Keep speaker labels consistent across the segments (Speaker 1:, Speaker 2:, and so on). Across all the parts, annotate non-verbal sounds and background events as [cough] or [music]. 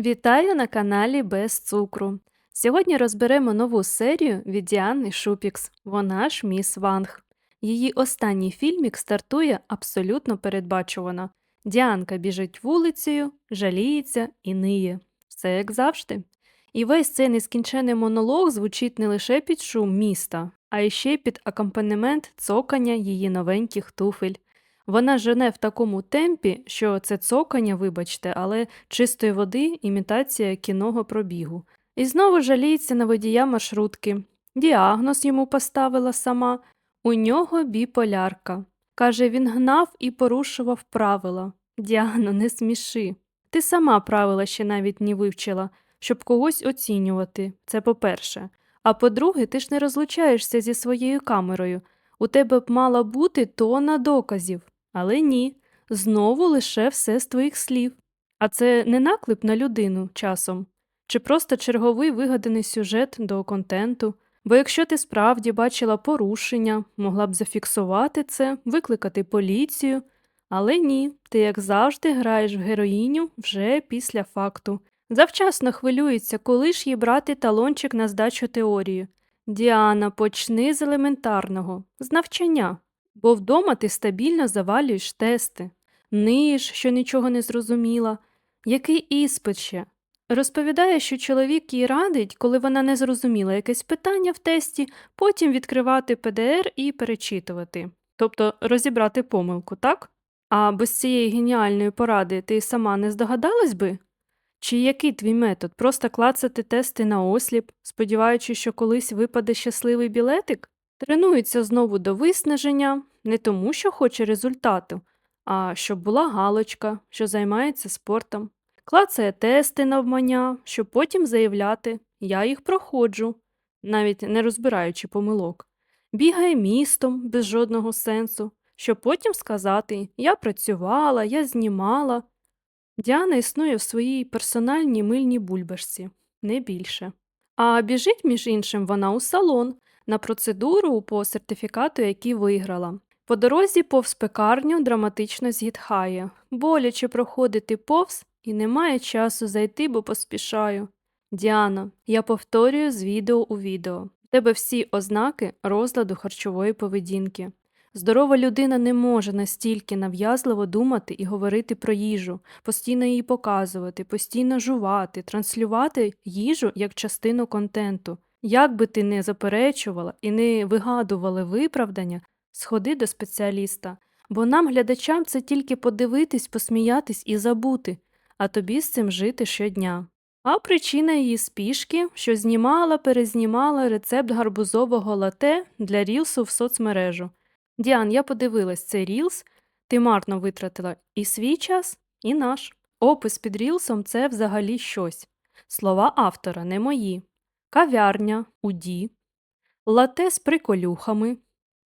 Speaker 1: Вітаю на каналі Без цукру. Сьогодні розберемо нову серію від Діани Шупікс. Вона ж Міс Ванг. Її останній фільмік стартує абсолютно передбачувано. Діанка біжить вулицею, жаліється і ниє. Все як завжди. І весь цей нескінчений монолог звучить не лише під шум міста, а й ще під акомпанемент цокання її новеньких туфель. Вона жене в такому темпі, що це цокання, вибачте, але чистої води імітація кіного пробігу. І знову жаліється на водія маршрутки. Діагноз йому поставила сама. У нього біполярка. Каже, він гнав і порушував правила. Діано, не сміши. Ти сама правила ще навіть не вивчила, щоб когось оцінювати. Це по-перше. А по-друге, ти ж не розлучаєшся зі своєю камерою. У тебе б мала бути тона доказів. Але ні, знову лише все з твоїх слів. А це не наклеп на людину часом, чи просто черговий вигаданий сюжет до контенту. Бо якщо ти справді бачила порушення, могла б зафіксувати це, викликати поліцію. Але ні, ти, як завжди, граєш в героїню вже після факту. Завчасно хвилюється, коли ж їй брати талончик на здачу теорії. Діана, почни з елементарного, з навчання, бо вдома ти стабільно завалюєш тести, ниєш, що нічого не зрозуміла. Який іспит ще? Розповідає, що чоловік їй радить, коли вона не зрозуміла якесь питання в тесті, потім відкривати ПДР і перечитувати, тобто розібрати помилку, так? А без цієї геніальної поради ти сама не здогадалась би? Чи який твій метод? Просто клацати тести на осліп, сподіваючись, що колись випаде щасливий білетик? Тренується знову до виснаження, не тому, що хоче результату, а щоб була галочка, що займається спортом. Клацає тести навмання, щоб потім заявляти я їх проходжу, навіть не розбираючи помилок. Бігає містом без жодного сенсу, щоб потім сказати я працювала, я знімала. Діана існує в своїй персональній мильній бульбашці, не більше. А біжить, між іншим, вона у салон на процедуру по сертифікату, який виграла. По дорозі повз пекарню драматично зітхає, боляче проходити повз і немає часу зайти, бо поспішаю. Діана, я повторюю з відео у відео. В тебе всі ознаки розладу харчової поведінки. Здорова людина не може настільки нав'язливо думати і говорити про їжу, постійно її показувати, постійно жувати, транслювати їжу як частину контенту. Як би ти не заперечувала і не вигадувала виправдання, сходи до спеціаліста, бо нам, глядачам, це тільки подивитись, посміятись і забути, а тобі з цим жити щодня. А причина її спішки, що знімала, перезнімала рецепт гарбузового лате для рілсу в соцмережу. Діан, я подивилась цей рілс, ти марно витратила і свій час, і наш. Опис під рілсом це взагалі щось. Слова автора не мої. Кав'ярня, уді, лате з приколюхами.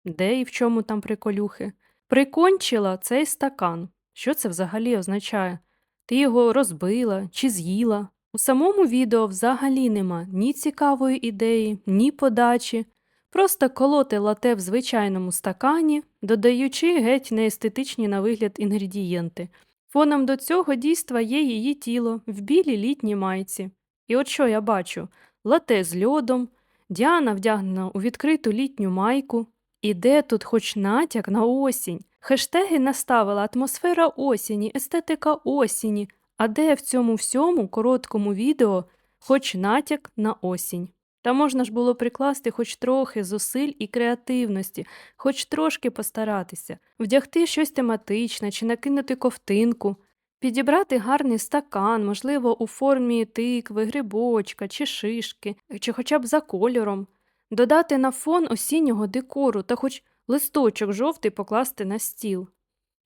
Speaker 1: Де і в чому там приколюхи? Прикончила цей стакан. Що це взагалі означає? Ти його розбила чи з'їла? У самому відео взагалі нема ні цікавої ідеї, ні подачі. Просто колоти лате в звичайному стакані, додаючи геть неестетичні на вигляд інгредієнти. Фоном до цього дійства є її тіло в білій літній майці. І от що я бачу лате з льодом, Діана вдягнена у відкриту літню майку. І де тут хоч натяк на осінь? Хештеги наставила атмосфера осені, естетика осені, а де в цьому всьому короткому відео хоч натяк на осінь? Та можна ж було прикласти хоч трохи зусиль і креативності, хоч трошки постаратися, вдягти щось тематичне чи накинути ковтинку, підібрати гарний стакан, можливо, у формі тикви, грибочка чи шишки, чи хоча б за кольором, додати на фон осіннього декору та хоч листочок жовтий покласти на стіл.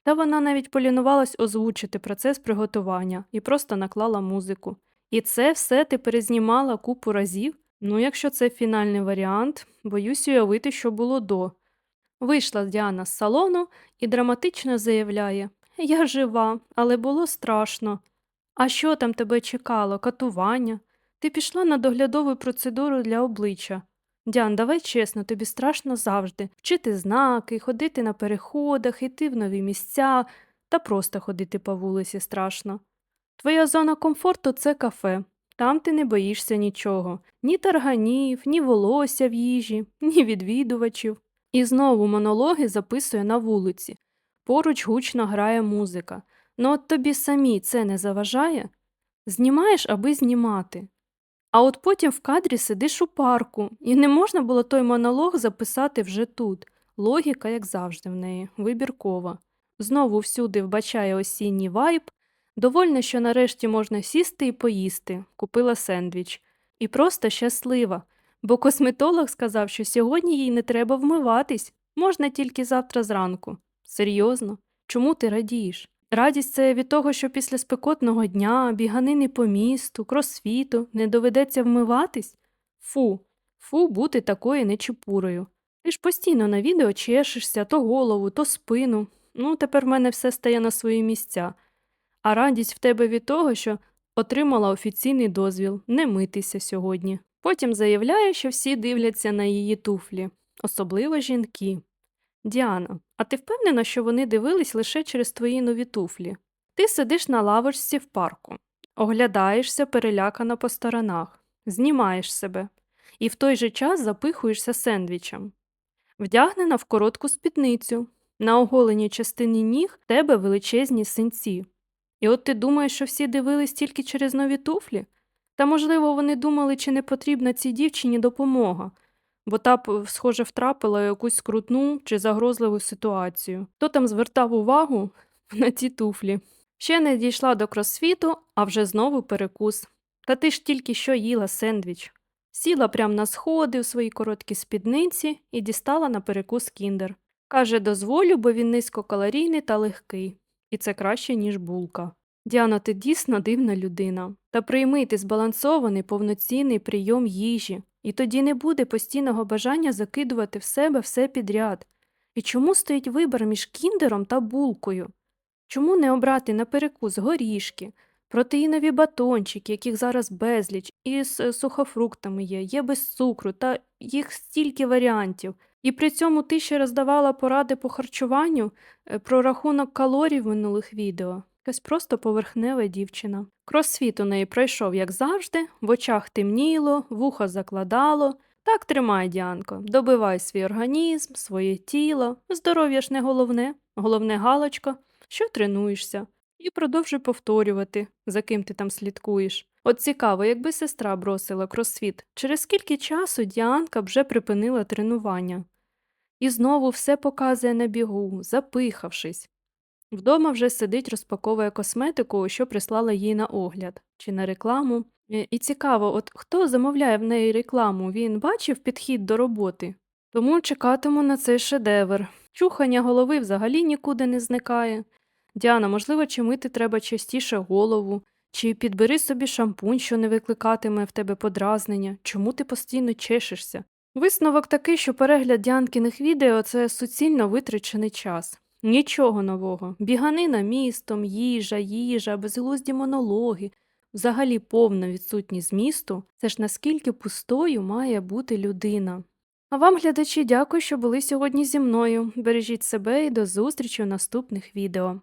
Speaker 1: Та вона навіть полінувалась озвучити процес приготування і просто наклала музику. І це все ти перезнімала купу разів. Ну, якщо це фінальний варіант, боюсь уявити, що було до. Вийшла Діана з салону і драматично заявляє Я жива, але було страшно. А що там тебе чекало? Катування? Ти пішла на доглядову процедуру для обличчя. Діан, давай чесно, тобі страшно завжди вчити знаки, ходити на переходах, йти в нові місця та просто ходити по вулиці страшно. Твоя зона комфорту це кафе. Там ти не боїшся нічого, ні тарганів, ні волосся в їжі, ні відвідувачів. І знову монологи записує на вулиці. Поруч гучно грає музика. Ну от тобі самі це не заважає? Знімаєш, аби знімати. А от потім в кадрі сидиш у парку, і не можна було той монолог записати вже тут. Логіка, як завжди, в неї, вибіркова. Знову всюди вбачає осінній вайб, довольна, що нарешті можна сісти і поїсти, купила сендвіч. І просто щаслива, бо косметолог сказав, що сьогодні їй не треба вмиватись, можна тільки завтра зранку. Серйозно? Чому ти радієш? Радість це від того, що після спекотного дня, біганини по місту, кросфіту не доведеться вмиватись? Фу, фу бути такою нечепурою. Ти ж постійно на відео чешешся то голову, то спину. Ну, тепер в мене все стає на свої місця. А радість в тебе від того, що отримала офіційний дозвіл не митися сьогодні. Потім заявляє, що всі дивляться на її туфлі, особливо жінки. Діана, а ти впевнена, що вони дивились лише через твої нові туфлі? Ти сидиш на лавочці в парку, оглядаєшся перелякано по сторонах, знімаєш себе і в той же час запихуєшся сендвічем. Вдягнена в коротку спідницю, на оголеній частині ніг тебе величезні синці. І от ти думаєш, що всі дивились тільки через нові туфлі? Та, можливо, вони думали, чи не потрібна цій дівчині допомога, бо та, п- схоже, втрапила якусь скрутну чи загрозливу ситуацію. Хто там звертав увагу [laughs] на ті туфлі? Ще не дійшла до кросфіту, а вже знову перекус. Та ти ж тільки що їла сендвіч. Сіла прямо на сходи у своїй короткій спідниці і дістала на перекус кіндер. Каже, дозволю, бо він низькокалорійний та легкий. І це краще, ніж булка. Діана, ти дійсно дивна людина. Та прийми ти збалансований повноцінний прийом їжі, і тоді не буде постійного бажання закидувати в себе все підряд. І чому стоїть вибір між кіндером та булкою? Чому не обрати на перекус горішки, протеїнові батончики, яких зараз безліч, і з е, сухофруктами є, є без цукру, та їх стільки варіантів. І при цьому ти ще роздавала поради по харчуванню е, про рахунок калорій в минулих відео. Якась просто поверхнева дівчина. Кросфіт у неї пройшов, як завжди, в очах темніло, вухо закладало. Так тримай, Діанко, добивай свій організм, своє тіло. Здоров'я ж не головне, головне галочко, що тренуєшся. І продовжуй повторювати, за ким ти там слідкуєш. От цікаво, якби сестра бросила кросфіт, через скільки часу Діанка вже припинила тренування. І знову все показує на бігу, запихавшись. Вдома вже сидить, розпаковує косметику, що прислала їй на огляд чи на рекламу. І цікаво, от хто замовляє в неї рекламу, він бачив підхід до роботи. Тому чекатиму на цей шедевр. Чухання голови взагалі нікуди не зникає. Діана, можливо, чи мити треба частіше голову, чи підбери собі шампунь, що не викликатиме в тебе подразнення, чому ти постійно чешешся? Висновок такий, що перегляд Діанкиних відео це суцільно витрачений час. Нічого нового. Біганина містом, їжа, їжа, безглузді монологи, взагалі повна відсутність змісту. Це ж наскільки пустою має бути людина. А вам, глядачі, дякую, що були сьогодні зі мною. Бережіть себе і до зустрічі у наступних відео.